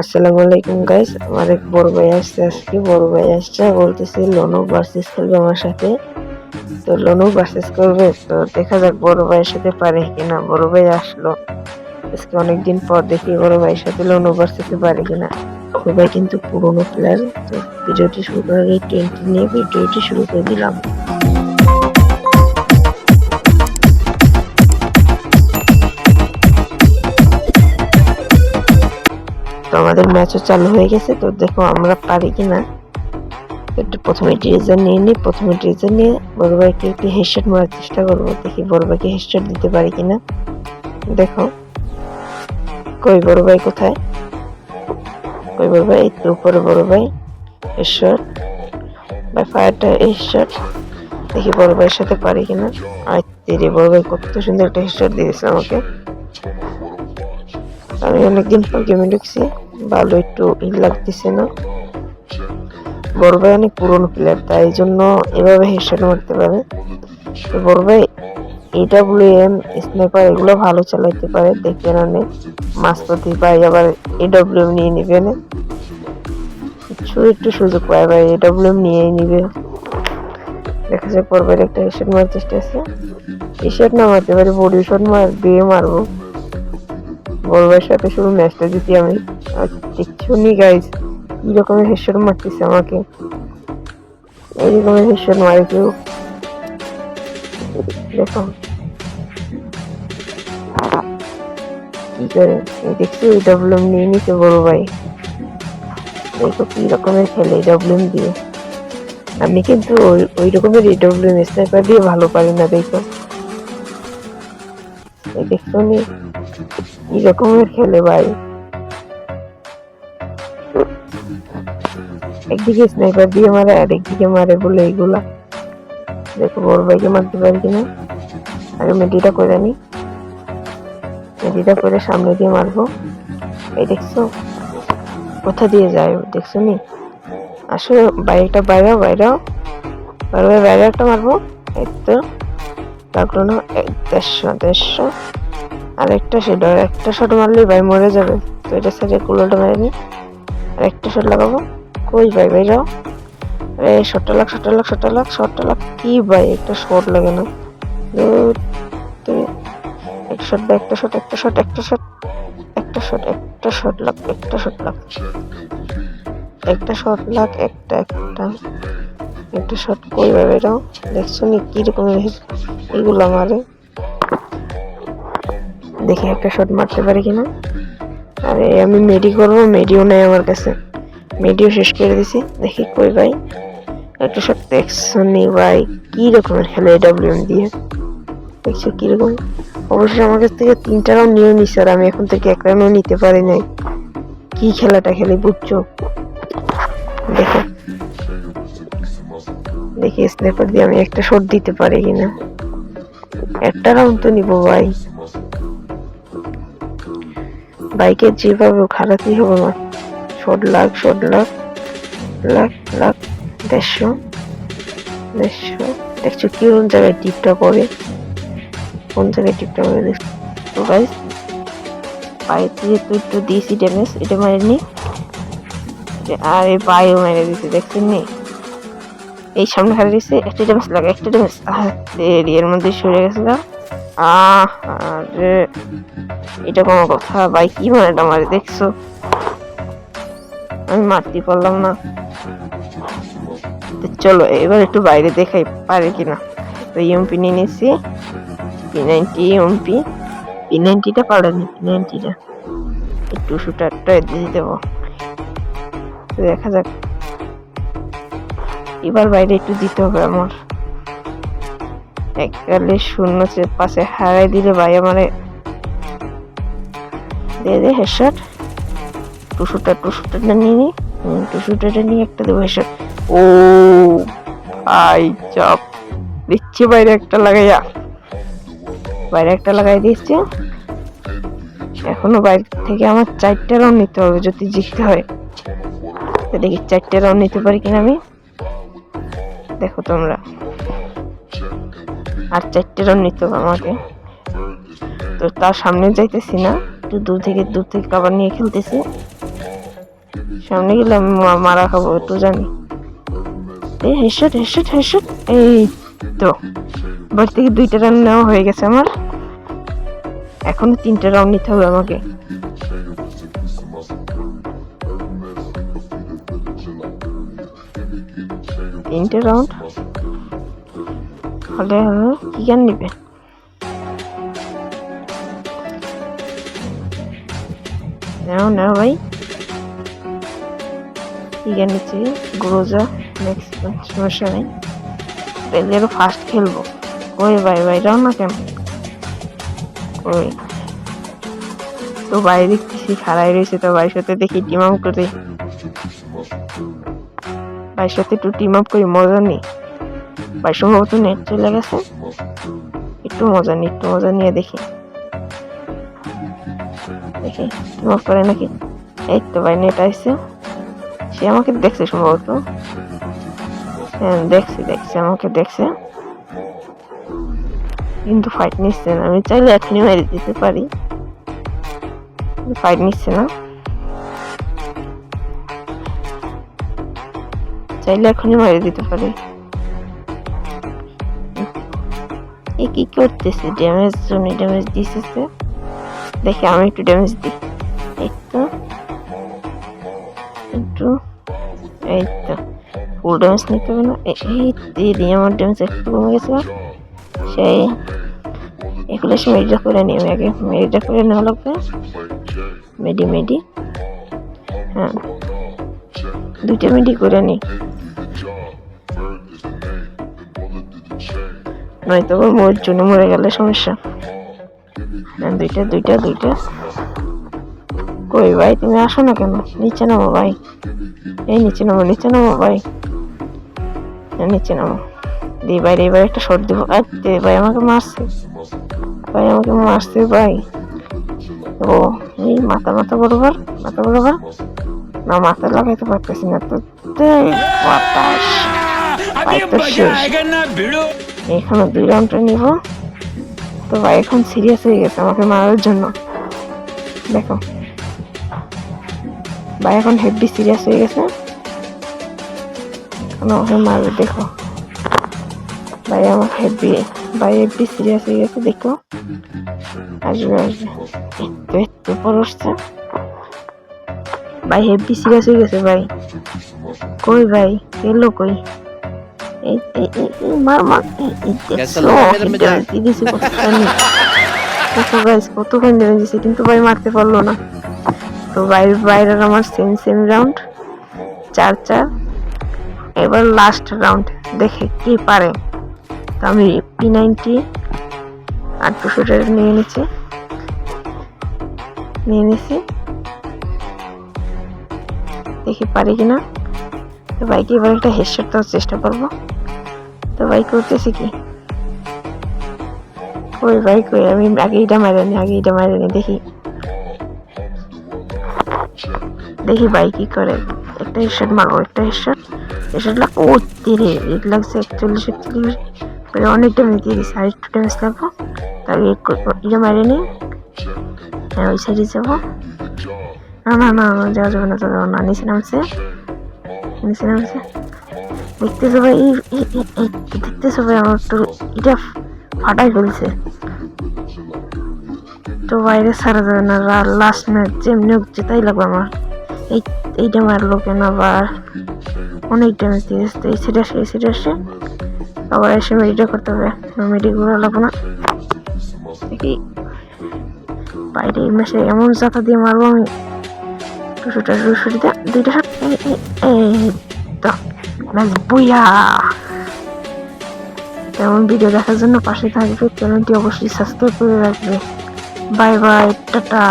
আসসালামু আলাইকুম গাইস আমার এক বড় ভাই আসছে আজকে। বড় ভাই আসছে, বলতেছে লোনো ভার্সেস খেলবে আমার সাথে। তো লোনো ভার্সেস করবে। তো দেখা যাক বড় ভাইয়ের সাথে পারে কিনা। বড় ভাই আসলো। আজকে অনেকদিন পর দেখি বড় ভাইয়ের সাথে লোনো ভার্সেসে পারে কিনা। বড় ভাই কিন্তু পুরোনো প্লেয়ার তো ভিডিওটি শুরু করার আগে টেন্টি নিয়ে ভিডিওটি শুরু করে দিলাম। আমাদের ম্যাচও চালু হয়ে গেছে। তো দেখো আমরা পারি কি না একটু প্রথমে ট্রিজার নিয়ে নিই। প্রথমে ট্রিজার নিয়ে বড় ভাইকে একটু হেডশট মারার চেষ্টা করব। দেখি বড় ভাইকে হেডশট দিতে পারি কিনা। দেখো। কই বড় ভাই কোথায়? কই বড় ভাই এই তো উপরে বড় ভাই হেডশট বা ফায়ারটা হেডশট দেখি বড় ভাইয়ের সাথে পারি কিনা। আর তেরে বড় ভাই কত সুন্দর একটা হেডশট দিয়েছে আমাকে। আমি অনেকদিন পর গেমে ঢুকছি ভালো একটু ই লাগতেছে না। বড় ভাই অনেক পুরনো প্লেয়ার তাই জন্য এভাবে হেডশট মারতে পারে। তো বড় ভাই এডাব্লিউএম স্নাইপার এগুলো ভালো চালাইতে পারে, দেখে না মাঝপথে ভাই আবার এডাব্লিউএম নিয়ে নিবে না। কিছু একটু সুযোগ পায় ভাই এডাব্লিউএম নিয়েই নিবে। দেখা যাক পরবের একটা হেডশট মারার চেষ্টা আছে। হেডশট না মারতে পারে বডি শট মার, দিয়ে মারবো। বড়বার সাথে শুরু ম্যাচটা জিতি আমি। আর কিচ্ছু নি গাইজ কি রকমের হেডশট মারতেছে আমাকে। এই রকমের হেডশট মারে কেউ। দেখো। কি করে দেখছি ওই ডাব্লুএম নিয়ে নিতে বড় ভাই। দেখো কি রকমের খেলে ডাব্লুএম দিয়ে। আমি কিন্তু ওই ওই রকমের ডাব্লুএম স্নাইপার দিয়ে ভালো পারি না, দেখো। দেখছ নি? কি রকমের খেলে ভাই। একদিকে স্নাইপার দিয়ে মারে, আর একদিকে মারে বলে এইগুলা। দেখো, বড় ভাইকে মারতে পারি কিনা? আগে মেডিটা করে নি। মেডিটা করে সামনে দিয়ে মারবো। এই দেখছ? কোথা দিয়ে যায়, দেখছ নি? আসলে বাইরেটা বাইরেও বাইরেও। বাইরে বাইরে একটা মারবো। এই তো, লাগল না দেড়শো দেড়শো। আর একটা শট আর একটা শট মারলেই ভাই মরে যাবে। তো এটা সাইডে কুলোটা মেরে নি আর একটা শট লাগাবো। কই ভাই ভাই যাও। আরে শটটা লাগ শটটা লাগ শটটা লাগ শটটা লাগ কি ভাই, একটা শট লাগে না। একটা শট বা একটা শট একটা শট একটা শট একটা শট একটা শট লাগ, একটা শট লাগ। একটা শট লাগ, একটা একটা। একটা শট কই ভাই যাও। দেখছ নি কি রকমের এগুলো মারে? দেখি একটা শট মারতে পারি কিনা। আরে, আমি মেডি করব মেডিও নেই আমার কাছে। মেডিও শেষ করে দিছি, দেখি কই ভাই একটা শট দেখছ নি ভাই? কি রকমের খেলে ডাব্লিউএম দিয়ে? দেখছ কীরকম অবশ্যই আমার কাছ থেকে তিনটা রাউন্ড নিয়ে নিছে আর আমি এখন থেকে এক রাউন্ডও নিতে পারি নাই। কী খেলাটা খেলি বুঝছ? দেখো। দেখি স্নাইপার দিয়ে আমি একটা শট দিতে পারি কিনা। একটা রাউন্ড তো নিবো ভাই। বাইকের যেভাবে খারাপই হবে শট লাখ শট লাখ লাখ লাখ, দেড়শো দেড়শো। দেখছ কি কোন জায়গায় টিপটা করে কোন জায়গায় টিপটা করে দেখছ? তো গাইস পায়ে যেহেতু একটু দিয়েছি ড্যামেজ এটা মারেনি। আর এই পায়েও মেরে দিয়েছি, দেখছেন নি? এই সামনে হারিয়ে দিয়েছে, একটা ড্যামেজ লাগে, একটা ড্যামেজ এর মধ্যে সরে গেছিলাম। আরে এটা কোনো কথা, ভাই, কি মানে এটা মারে দেখছ? আমি মারতে পারলাম না। চলো, এবার একটু বাইরে দেখাই পারে কিনা। তো ইউএমপি নিয়ে নিয়েছি। পি নাইনটি ইউএমপি পি নাইনটিটা পারেনি পি নাইনটিটা একটু শুটারটা দিয়ে দেবো। দেখা যাক। এবার বাইরে একটু দিতে হবে আমার। এককালে শূন্য পাশে হারাই দিলে ভাই আমারে দিয়ে দে হেডশট। টুসুটা টুসুটাটা নিয়ে নি। টুসুটাটা নিয়ে একটা দেবো হেডশট। ও, আই চাপ। দিচ্ছি বাইরে একটা লাগাইয়া। বাইরে একটা লাগাই দিচ্ছি এখনও বাইরে থেকে আমার চারটে রাউন্ড নিতে হবে যদি জিততে হয়। দেখি চারটে রাউন্ড নিতে পারি কিনা আমি। দেখো তোমরা। আর চারটে রান নিতে আমাকে। তো তার সামনে যাইতেছি না। একটু দূর থেকে দূর থেকে কাবার নিয়ে খেলতেছি। সামনে গেলে আমি মারা খাব একটু জানি। এই হেডশট হেডশট হেডশট এই তো, বাড়ি থেকে দুইটা রান নেওয়া হয়ে গেছে আমার। এখনও তিনটা রাউন্ড নিতে হবে আমাকে। তিনটে রাউন্ড। হলে হলে কি গান নিবে। নাও নাও ভাই। কি গান নিচ্ছি, গ্রোজা নেক্সট সমস্যা নেই। তাহলে আরও ফার্স্ট খেলব। ওই ভাই ভাইরাও না কেন? ওই। তো বাইরে দেখতেছি খারাই রয়েছে তো ভাইয়ের সাথে দেখি টিম আপ করে। ভাইয়ের সাথে একটু টিম আপ করি, মজা নেই। ভাই, সম্ভবত নেট চলে গেছে। একটু মজা নিই একটু মজা নিয়ে দেখি। দেখি টিম করে নাকি। এই তো ভাই নেট আসছে সে আমাকে দেখছে সম্ভবত। হ্যাঁ দেখছি দেখছি, আমাকে দেখছে। কিন্তু ফাইট নিচ্ছে না। আমি চাইলে এখনই মেরে দিতে পারি। ফাইট নিচ্ছে না। চাইলে এখনই মেরে দিতে পারি। কি করতেছে? ড্যামেজ জন্য ড্যামেজ দিতেছে। দেখি, আমি একটু ড্যামেজ দিই। একটু একটু এই তো। ফুল ড্যামেজ নিতে হবে না। এই দিয়ে দিয়ে আমার ড্যামেজ একটু কমে গেছে সেই এগুলো সে মেডিটা করে নিই আমি আগে। মেডিটা করে নেওয়া লাগবে। মেডি মেডি। হ্যাঁ। দুইটা মেডি করে নিই। নয়তো মোর জন্য মরে গেলে সমস্যা। দুইটা দুইটা দুইটা। কই ভাই তুমি আসো না কেন? নিচে নামো ভাই। এই নিচে নামো নিচে নামো ভাই। নিচে নামো। দি ভাই এবার একটা শর্ট দিব। আর দে ভাই আমাকে মারছে। ভাই আমাকে মারছে ভাই। ও এই মাথা মাথা বরাবর মাথা বরাবর। না মাথা লাগাইতে পারতেছি না। তো দে, বাতাস। ভাই তো শেষ। এখানে দুই রাউন্ডটা নিব। তো ভাই এখন সিরিয়াস হয়ে গেছে আমাকে মারার জন্য। দেখো। ভাই এখন হেভি সিরিয়াস হয়ে গেছে। আমাকে মারবে, দেখো। ভাই আমার হেভি, ভাই হেভি সিরিয়াস হয়ে গেছে, দেখো। আসবে আসবে। একটু একটু পর উঠছে ভাই হেভি সিরিয়াস হয়ে গেছে, ভাই। কই ভাই? গেলো কই? Mama, it's so dirty. This is তো গাইস কতক্ষণ ড্যামেজ দিয়েছে কিন্তু ভাই মারতে পারল না তো বাইরের বাইরের আমার সেম সেম রাউন্ড চার চার এবার লাস্ট রাউন্ড দেখে কি পারে তো আমি পি নাইনটি আর টুশোটা নিয়ে নিচ্ছি নিয়ে নিছি দেখি পারি কিনা তো বাইকে এবার একটা হেডশট দেওয়ার চেষ্টা করব তো ভাই করতেছি কি? ওই ভাই কই আমি আগে এটা মারিনি আগে এটা মারিনি দেখি। দেখি ভাই কি করে। একটা হেডশট মারবো একটা হেডশট হেডশট লাগ ও তেরে রেট লাগছে একচল্লিশ একচল্লিশ। পরে অনেক ড্যামেজ দিয়ে দিচ্ছে আর একটু ড্যামেজ লাগবো। তাহলে এটা মারিনি হ্যাঁ ওই সাইডে যাব। না না না না, যাওয়া যাবে না যাবে না। নিচে নামছে। নিচে নামছে। দেখতেছো ভাই এই দেখতেছো ভাই আমার তো এটা ফাটাই ফেলছে তো বাইরে সারা যাবে না লাস্ট ম্যাচ যেমনি হোক জেতাই লাগবে আমার। এই, এইটা মারলো কেন আবার? অনেক ড্যামেজ দিয়েছে, তো এই সাইডে আসে, এই সাইডে আসে। আবার এসে মেডিটা করতে হবে মেডি করে লাগবো না। দেখি, বাইরে এই ম্যাচে এমন জাতা দিয়ে মারবো আমি। দুশোটা দুশোটা দুইটা শট এই বুয়া তেমন ভিডিও দেখার জন্য পাশে থাকবে। চ্যানেলটি অবশ্যই সাবস্ক্রাইব করে রাখবে। Bye bye tata.